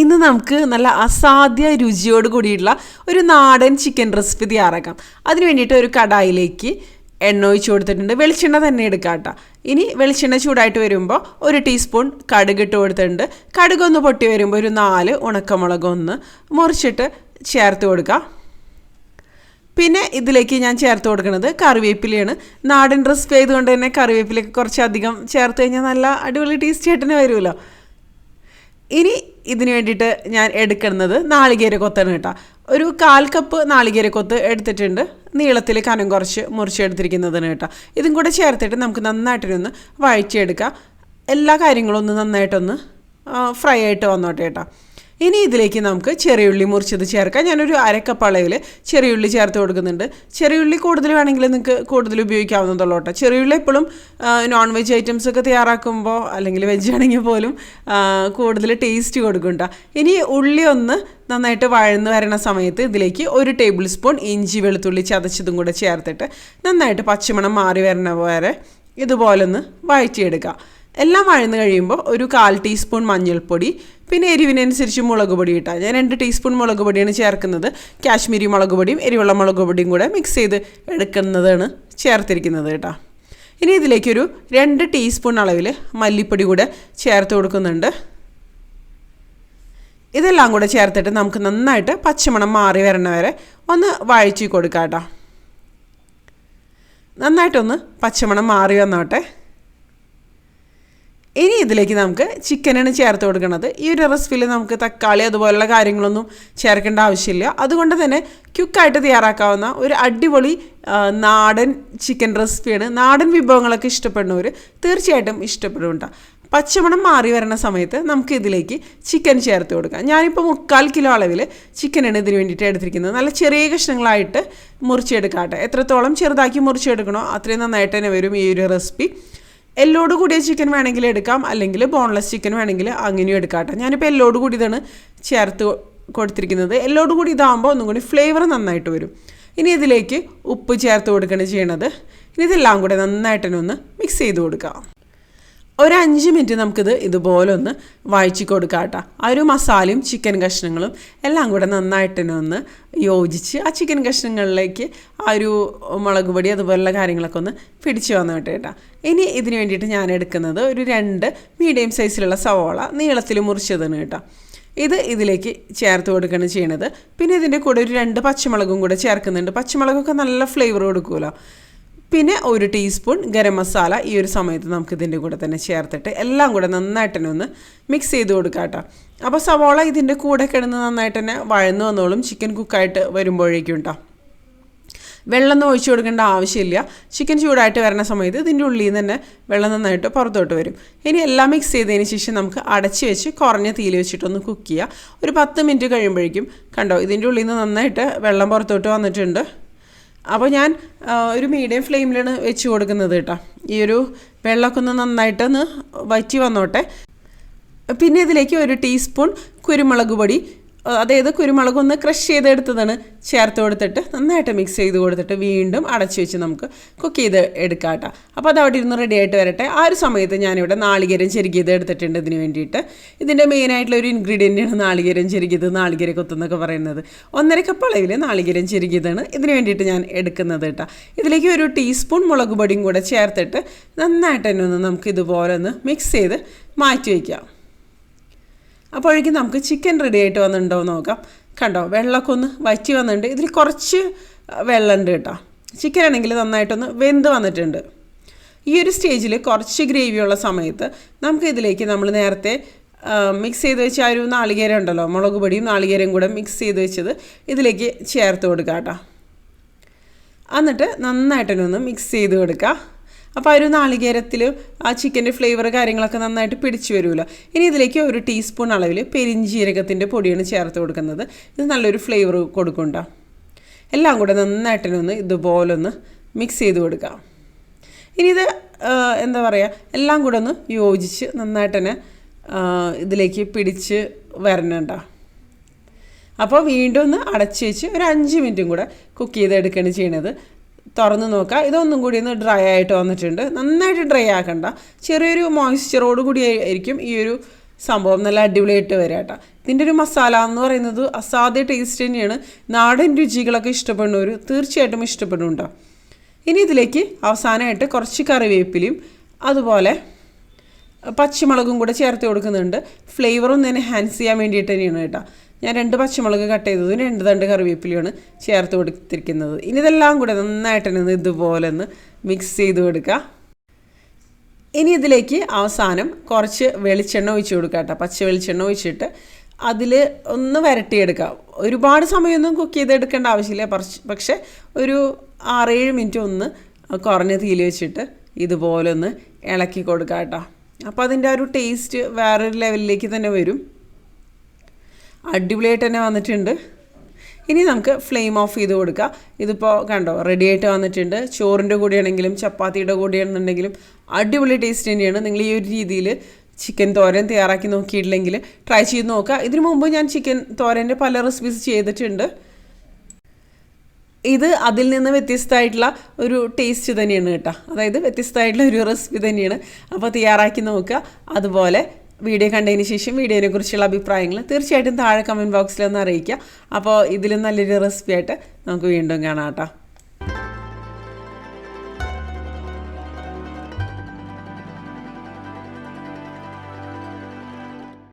ഇന്ന് നമുക്ക് നല്ല അസാധ്യ രുചിയോട് കൂടിയിട്ടുള്ള ഒരു നാടൻ ചിക്കൻ റെസിപ്പി തയ്യാറാക്കാം. അതിന് വേണ്ടിയിട്ട് ഒരു കടായിലേക്ക് എണ്ണ ഒഴിച്ച് കൊടുത്തിട്ടുണ്ട്. വെളിച്ചെണ്ണ തന്നെ എടുക്കാം ഇനി വെളിച്ചെണ്ണ ചൂടായിട്ട് വരുമ്പോൾ ഒരു ടീസ്പൂൺ കടുക് ഇട്ട് കൊടുത്തിട്ടുണ്ട്. കടുകൊന്ന് പൊട്ടി വരുമ്പോൾ ഒരു നാല് ഉണക്കമുളക് ഒന്ന് മുറിച്ചിട്ട് ചേർത്ത് കൊടുക്കുക പിന്നെ ഇതിലേക്ക് ഞാൻ ചേർത്ത് കൊടുക്കുന്നത് കറിവേപ്പിലയാണ്. നാടൻ റെസിപ്പി ആയതുകൊണ്ട് തന്നെ കറിവേപ്പിലയൊക്കെ കുറച്ചധികം ചേർത്ത് കഴിഞ്ഞാൽ നല്ല അടിപൊളി ടേസ്റ്റി ആയിട്ട് തന്നെ വരുമല്ലോ. ഇനി ഇതിന് വേണ്ടിയിട്ട് ഞാൻ എടുക്കുന്നത് നാളികേര കൊത്താണ് കേട്ടോ. ഒരു കാൽ കപ്പ് നാളികേര കൊത്ത് എടുത്തിട്ടുണ്ട്. നീളത്തിൽ കനം കുറച്ച് മുറിച്ചെടുത്തിരിക്കുന്നതാണ് കേട്ടോ. ഇതും കൂടെ ചേർത്തിട്ട് നമുക്ക് നന്നായിട്ടൊന്ന് വഴിച്ചെടുക്കാം എല്ലാ കാര്യങ്ങളും ഒന്ന് നന്നായിട്ടൊന്ന് ഫ്രൈ ആയിട്ട് വന്നോട്ടെ കേട്ടോ. ഇനി ഇതിലേക്ക് നമുക്ക് ചെറിയുള്ളി മുറിച്ചത് ചേർക്കാം. ഞാനൊരു അരക്കപ്പ് അളവിൽ ചെറിയുള്ളി ചേർത്ത് കൊടുക്കുന്നുണ്ട്. ചെറിയുള്ളി കൂടുതൽ വേണമെങ്കിൽ നിങ്ങൾക്ക് കൂടുതൽ ഉപയോഗിക്കാവുന്നതുള്ളൂ കേട്ടോ. ചെറിയുള്ളി എപ്പോഴും നോൺ വെജ് ഐറ്റംസ് ഒക്കെ തയ്യാറാക്കുമ്പോൾ അല്ലെങ്കിൽ വെജ് ആണെങ്കിൽ പോലും കൂടുതൽ ടേസ്റ്റ് കൊടുക്കും കേട്ടോ ഇനി ഉള്ളി ഒന്ന് നന്നായിട്ട് വഴന്ന് വരണ സമയത്ത് ഇതിലേക്ക് ഒരു ടേബിൾ സ്പൂൺ ഇഞ്ചി വെളുത്തുള്ളി ചതച്ചതും കൂടെ ചേർത്തിട്ട് നന്നായിട്ട് പച്ചമണം മാറി വരണ വരെ ഇതുപോലൊന്ന് വഴറ്റിയെടുക്കുക എല്ലാം വഴന്ന് കഴിയുമ്പോൾ ഒരു കാൽ ടീസ്പൂൺ മഞ്ഞൾപ്പൊടി പിന്നെ എരിവിനനുസരിച്ച് മുളക് പൊടി ഇട്ടാൽ ഞാൻ രണ്ട് ടീസ്പൂൺ മുളക് പൊടിയാണ് ചേർക്കുന്നത്. കാശ്മീരി മുളക് പൊടിയും എരിവുള്ള മുളക് പൊടിയും കൂടെ മിക്സ് ചെയ്ത് എടുക്കുന്നതാണ് ചേർത്തിരിക്കുന്നത് കേട്ടോ. ഇനി ഇതിലേക്കൊരു രണ്ട് ടീസ്പൂൺ അളവിൽ മല്ലിപ്പൊടി കൂടെ ചേർത്ത് കൊടുക്കുന്നുണ്ട്. ഇതെല്ലാം കൂടെ ചേർത്തിട്ട് നമുക്ക് നന്നായിട്ട് പച്ചമണം മാറി വരണ വരെ ഒന്ന് വഴച്ചി കൊടുക്കാം കേട്ടോ നന്നായിട്ടൊന്ന് പച്ചമണം മാറി വന്നോട്ടെ. ഇനി ഇതിലേക്ക് നമുക്ക് ചിക്കനാണ് ചേർത്ത് കൊടുക്കുന്നത് ഈ ഒരു റെസിപ്പിയിൽ നമുക്ക് തക്കാളി അതുപോലുള്ള കാര്യങ്ങളൊന്നും ചേർക്കേണ്ട ആവശ്യമില്ല. അതുകൊണ്ട് തന്നെ ക്യുക്കായിട്ട് തയ്യാറാക്കാവുന്ന ഒരു അടിപൊളി നാടൻ ചിക്കൻ റെസിപ്പിയാണ് നാടൻ വിഭവങ്ങളൊക്കെ ഇഷ്ടപ്പെടുന്നവർ തീർച്ചയായിട്ടും ഇഷ്ടപ്പെടുന്നുണ്ട് പച്ചമണം മാറി വരുന്ന സമയത്ത് നമുക്ക് ഇതിലേക്ക് ചിക്കൻ ചേർത്ത് കൊടുക്കാം. ഞാനിപ്പോൾ മുക്കാൽ കിലോ അളവിൽ ചിക്കനാണ് ഇതിന് വേണ്ടിയിട്ട് എടുത്തിരിക്കുന്നത്. നല്ല ചെറിയ കഷ്ണങ്ങളായിട്ട് മുറിച്ചെടുക്കാട്ടെ. എത്രത്തോളം ചെറുതാക്കി മുറിച്ചെടുക്കണോ അത്രയും നന്നായിട്ട് തന്നെ വരും ഈ ഒരു റെസിപ്പി എല്ലോട് കൂടിയ ചിക്കൻ വേണമെങ്കിൽ എടുക്കാം. അല്ലെങ്കിൽ ബോൺലെസ് ചിക്കൻ വേണമെങ്കിൽ അങ്ങനെയും എടുക്കാട്ടെ. ഞാനിപ്പോൾ എല്ലോട് കൂടി ഇതാണ് ചേർത്ത് കൊടുത്തിരിക്കുന്നത്. എല്ലോട് കൂടി ഇതാകുമ്പോൾ ഒന്നും കൂടി ഫ്ലേവർ നന്നായിട്ട് വരും. ഇനി ഇതിലേക്ക് ഉപ്പ് ചേർത്ത് കൊടുക്കുകയാണ് ചെയ്യണത്. ഇനി ഇതെല്ലാം കൂടെ നന്നായിട്ട് തന്നെ ഒന്ന് മിക്സ് ചെയ്ത് കൊടുക്കാം. ഒരു അഞ്ച് മിനിറ്റ് നമുക്കിത് ഇതുപോലെ ഒന്ന് വഴറ്റി കൊടുക്കാം കേട്ടോ ആ ഒരു മസാലയും ചിക്കൻ കഷ്ണങ്ങളും എല്ലാം കൂടെ നന്നായിട്ട് തന്നെ ഒന്ന് യോജിച്ച് ആ ചിക്കൻ കഷ്ണങ്ങളിലേക്ക് ആ ഒരു മുളക് പൊടി അതുപോലുള്ള കാര്യങ്ങളൊക്കെ ഒന്ന് പിടിച്ച് വന്നോട്ടെ കേട്ടോ ഇനി ഇതിന് വേണ്ടിയിട്ട് ഞാൻ എടുക്കുന്നത് ഒരു രണ്ട് മീഡിയം സൈസിലുള്ള സവോള നീളത്തിൽ മുറിച്ചതാണ് കേട്ടോ. ഇത് ഇതിലേക്ക് ചേർത്ത് കൊടുക്കുകയാണ് ചെയ്യണത്. പിന്നെ ഇതിന്റെ കൂടെ ഒരു രണ്ട് പച്ചമുളകും കൂടെ ചേർക്കുന്നുണ്ട്. പച്ചമുളകൊക്കെ നല്ല ഫ്ലേവർ കൊടുക്കുമല്ലോ പിന്നെ ഒരു ടീസ്പൂൺ ഗരം മസാല ഈ ഒരു സമയത്ത് നമുക്ക് ഇതിന്റെ കൂടെ തന്നെ ചേർത്തിട്ട് എല്ലാം കൂടെ നന്നായിട്ട് തന്നെ ഒന്ന് മിക്സ് ചെയ്ത് കൊടുക്കാം കേട്ടോ. അപ്പോൾ സവോള ഇതിന്റെ കൂടെ കിടന്ന് നന്നായിട്ട് തന്നെ വഴന്നു വന്നോളും. ചിക്കൻ കുക്കായിട്ട് വരുമ്പോഴേക്കും കേട്ടോ വെള്ളമൊന്നും ഒഴിച്ചു കൊടുക്കേണ്ട ആവശ്യമില്ല. ചിക്കൻ ചൂടായിട്ട് വരുന്ന സമയത്ത് ഇതിന്റെ ഉള്ളിൽ നിന്ന് തന്നെ വെള്ളം നന്നായിട്ട് പുറത്തോട്ട് വരും. ഇനി എല്ലാം മിക്സ് ചെയ്തതിന് ശേഷം നമുക്ക് അടച്ച് വെച്ച് കുറഞ്ഞ തീയിൽ വെച്ചിട്ടൊന്ന് കുക്ക് ചെയ്യുക ഒരു പത്ത് മിനിറ്റ് കഴിയുമ്പോഴേക്കും കണ്ടോ ഇതിന്റെ ഉള്ളിൽ നിന്ന് നന്നായിട്ട് വെള്ളം പുറത്തോട്ട് വന്നിട്ടുണ്ട്. അപ്പോൾ ഞാൻ ഒരു മീഡിയം ഫ്ലെയിമിലാണ് വെച്ച് കൊടുക്കുന്നത് കേട്ടോ ഈ ഒരു വെള്ളമൊക്കെ ഒന്ന് നന്നായിട്ടൊന്ന് വറ്റി വന്നോട്ടെ. പിന്നെ ഇതിലേക്ക് ഒരു ടീസ്പൂൺ കുരുമുളക് പൊടി അതായത് കുരുമുളക് ഒന്ന് ക്രഷ് ചെയ്തെടുത്തതാണ്. ചേർത്ത് കൊടുത്തിട്ട് നന്നായിട്ട് മിക്സ് ചെയ്ത് കൊടുത്തിട്ട് വീണ്ടും അടച്ചു വെച്ച് നമുക്ക് കുക്ക് ചെയ്ത് എടുക്കാം കേട്ടോ അപ്പോൾ അത് അവിടെ ഇരുന്ന് റെഡി ആയിട്ട് വരട്ടെ. ആ ഒരു സമയത്ത് ഞാനിവിടെ നാളികേരം ചെരുകിയത് എടുത്തിട്ടുണ്ട് ഇതിന് വേണ്ടിയിട്ട്. ഇതിന്റെ മെയിനായിട്ടുള്ള ഒരു ഇൻഗ്രീഡിയന്റാണ് നാളികേരം ചെരുകിയത് നാളികേര കൊത്തെന്നൊക്കെ പറയുന്നത്. ഒന്നര കപ്പ് അളവിൽ നാളികേരം ചെരുകിയതാണ് ഇതിന് വേണ്ടിയിട്ട് ഞാൻ എടുക്കുന്നത് കേട്ടോ ഇതിലേക്ക് ഒരു ടീസ്പൂൺ മുളക് പൊടിയും കൂടെ ചേർത്തിട്ട് നന്നായിട്ട് തന്നെ ഒന്ന് നമുക്ക് ഇതുപോലെ ഒന്ന് മിക്സ് ചെയ്ത് മാറ്റി വയ്ക്കാം അപ്പോഴേക്കും നമുക്ക് ചിക്കൻ റെഡി ആയിട്ട് വന്നിട്ടുണ്ടോ എന്ന് നോക്കാം. കണ്ടോ വെള്ളമൊക്കെ ഒന്ന് വറ്റി വന്നിട്ടുണ്ട്. ഇതിൽ കുറച്ച് വെള്ളമുണ്ട് കേട്ടോ. ചിക്കൻ ആണെങ്കിൽ നന്നായിട്ടൊന്ന് വെന്ത് വന്നിട്ടുണ്ട്. ഈ ഒരു സ്റ്റേജിൽ കുറച്ച് ഗ്രേവിയുള്ള സമയത്ത് നമുക്ക് ഇതിലേക്ക് നമ്മൾ നേരത്തെ മിക്സ് ചെയ്ത് വെച്ച ആ ഒരു നാളികേരം ഉണ്ടല്ലോ മുളക് പൊടിയും നാളികേരയും കൂടെ മിക്സ് ചെയ്ത് വെച്ചത് ഇതിലേക്ക് ചേർത്ത് കൊടുക്കാം കേട്ടോ. എന്നിട്ട് നന്നായിട്ടൊന്ന് മിക്സ് ചെയ്ത് കൊടുക്കുക അപ്പോൾ ആ ഒരു നാളികേരത്തിൽ ആ ചിക്കന്റെ ഫ്ലേവർ കാര്യങ്ങളൊക്കെ നന്നായിട്ട് പിടിച്ചു വരുമല്ലോ ഇനി ഇതിലേക്ക് ഒരു ടീസ്പൂൺ അളവിൽ പെരിഞ്ചീരകത്തിന്റെ പൊടിയാണ് ചേർത്ത് കൊടുക്കുന്നത്. ഇത് നല്ലൊരു ഫ്ലേവർ കൊടുക്കണ്ട എല്ലാം കൂടെ നന്നായിട്ടൊന്ന് ഇതുപോലെ ഒന്ന് മിക്സ് ചെയ്ത് കൊടുക്കാം. ഇനി ഇത് എന്താ പറയുക എല്ലാം കൂടെ ഒന്ന് യോജിച്ച് നന്നായിട്ട് തന്നെ ഇതിലേക്ക് പിടിച്ച് വരണണ്ട. അപ്പോൾ വീണ്ടും ഒന്ന് അടച്ച് വെച്ച് ഒരു അഞ്ച് മിനിറ്റും കൂടെ കുക്ക് ചെയ്തെടുക്കുകയാണ് ചെയ്യണത്. തുറന്ന് നോക്കുക. ഇതൊന്നും കൂടി ഒന്ന് ഡ്രൈ ആയിട്ട് വന്നിട്ടുണ്ട്. നന്നായിട്ട് ഡ്രൈ ആക്കണ്ട. ചെറിയൊരു മോയ്സ്ചറോട് കൂടി ആയിരിക്കും ഈ ഒരു സംഭവം. നല്ല അടിപൊളിയായിട്ട് വരിക കേട്ടോ. ഇതിന്റെ ഒരു മസാല എന്ന് പറയുന്നത് അസാധ്യ ടേസ്റ്റ് തന്നെയാണ്. നാടൻ രുചികളൊക്കെ ഇഷ്ടപ്പെടുന്നവർ തീർച്ചയായിട്ടും ഇഷ്ടപ്പെടുന്നുണ്ടോ ഇനി ഇതിലേക്ക് അവസാനമായിട്ട് കുറച്ച് കറിവേപ്പിലയും അതുപോലെ പച്ചമുളകും കൂടെ ചേർത്ത് കൊടുക്കുന്നുണ്ട്. ഫ്ലേവർ ഒന്ന് എൻഹാൻസ് ചെയ്യാൻ വേണ്ടിയിട്ട് തന്നെയാണ് കേട്ടോ. ഞാൻ രണ്ട് പച്ചമുളക് കട്ട് ചെയ്തതും രണ്ട് തണ്ട് കറിവേപ്പിലയാണ് ചേർത്ത് കൊടുത്തിരിക്കുന്നത്. ഇനി ഇതെല്ലാം കൂടെ നന്നായിട്ട് തന്നെ ഇതുപോലെ ഒന്ന് മിക്സ് ചെയ്ത് കൊടുക്കുക. ഇനി ഇതിലേക്ക് അവസാനം കുറച്ച് വെളിച്ചെണ്ണ ഒഴിച്ച് കൊടുക്കുക കേട്ടോ. പച്ച വെളിച്ചെണ്ണ ഒഴിച്ചിട്ട് അതിൽ ഒന്ന് വരട്ടിയെടുക്കുക. ഒരുപാട് സമയമൊന്നും കുക്ക് ചെയ്തെടുക്കേണ്ട ആവശ്യമില്ല. പക്ഷേ ഒരു ആറേഴ് മിനിറ്റ് ഒന്ന് കുറഞ്ഞ തീയിൽ വെച്ചിട്ട് ഇതുപോലെ ഒന്ന് ഇളക്കി കൊടുക്കുക കേട്ടോ. അപ്പോൾ അതിന്റെ ആ ഒരു ടേസ്റ്റ് വേറൊരു ലെവലിലേക്ക് തന്നെ വരും. അടിപൊളിയായിട്ട് തന്നെ വന്നിട്ടുണ്ട്. ഇനി നമുക്ക് ഫ്ലെയിം ഓഫ് ചെയ്ത് കൊടുക്കുക ഇതിപ്പോൾ കണ്ടോ റെഡി ആയിട്ട് വന്നിട്ടുണ്ട്. ചോറിന്റെ കൂടെയാണെങ്കിലും ചപ്പാത്തിയുടെ കൂടെയാണെന്നുണ്ടെങ്കിലും അടിപൊളി ടേസ്റ്റ് തന്നെയാണ്. നിങ്ങൾ ഈ ഒരു രീതിയിൽ ചിക്കൻ തോരൻ തയ്യാറാക്കി നോക്കിയിട്ടില്ലെങ്കിൽ ട്രൈ ചെയ്ത് നോക്കുക. ഇതിനു മുമ്പ് ഞാൻ ചിക്കൻ തോരന്റെ പല റെസിപ്പീസ് ചെയ്തിട്ടുണ്ട്. ഇത് അതിൽ നിന്ന് വ്യത്യസ്തമായിട്ടുള്ള ഒരു ടേസ്റ്റ് തന്നെയാണ് കേട്ടോ. അതായത് വ്യത്യസ്തമായിട്ടുള്ള ഒരു റെസിപ്പി തന്നെയാണ്. അപ്പോൾ തയ്യാറാക്കി നോക്കുക. അതുപോലെ വീഡിയോ കണ്ടതിന് ശേഷം വീഡിയോനെ കുറിച്ചുള്ള അഭിപ്രായങ്ങൾ തീർച്ചയായിട്ടും താഴെ കമന്റ് ബോക്സിൽ ഒന്ന് അറിയിക്കുക. അപ്പോൾ ഇതിലും നല്ലൊരു റെസിപ്പി ആയിട്ട് നമുക്ക് വീണ്ടും കാണാം കേട്ടോ.